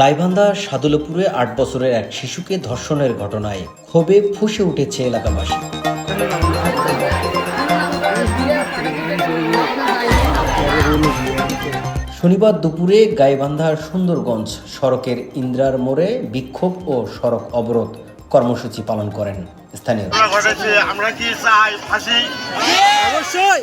গাইবান্ধা সাদুলপুরে আট বছরের এক শিশুকে ধর্ষণের ঘটনায় ক্ষোভে ফুসে উঠেছে এলাকাবাসী। শনিবার দুপুরে গাইবান্ধার সুন্দরগঞ্জ সড়কের ইন্দ্রার মোড়ে বিক্ষোভ ও সড়ক অবরোধ কর্মসূচি পালন করেন স্থানীয় আমরা কি চাই ফাঁসি? অবশ্যই।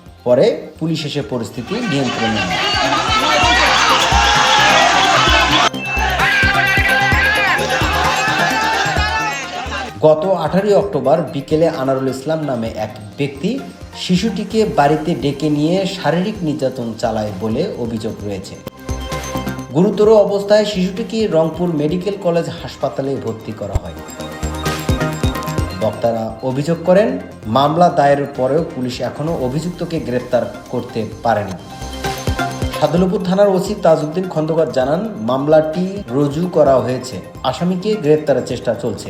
পরে পুলিশ এসে পরিস্থিতি নিয়ন্ত্রণে নেয় গত আঠারোই অক্টোবর বিকেলে আনারুল ইসলাম নামে এক ব্যক্তি শিশুটিকে বাড়িতে ডেকে নিয়ে শারীরিক নির্যাতন চালায় বলে অভিযোগ রয়েছে। গুরুতর অবস্থায় শিশুটিকে রংপুর মেডিকেল কলেজ হাসপাতালে ভর্তি করা হয়। বক্তারা অভিযোগ করেন, মামলা দায়েরের পরেও পুলিশ এখনও অভিযুক্তকে গ্রেপ্তার করতে পারেনি। সাদুলপুর থানার ওসি তাজউদ্দিন খন্দকার জানান, মামলাটি রুজু করা হয়েছে। আসামিকে গ্রেপ্তারের চেষ্টা চলছে।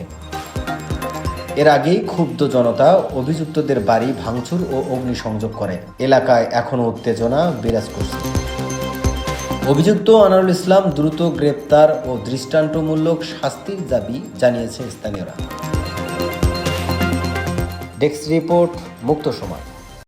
এর আগেই ক্ষুব্ধ জনতা অভিযুক্তদের বাড়ি ভাঙচুর ও অগ্নিসংযোগ করে। এলাকায় এখনও উত্তেজনা বিরাজ করছে। অভিযুক্ত আনারুল ইসলাম দ্রুত গ্রেপ্তার ও দৃষ্টান্তমূলক শাস্তির দাবি জানিয়েছে স্থানীয়রা। ডেস্ক রিপোর্ট মুক্ত সমাজ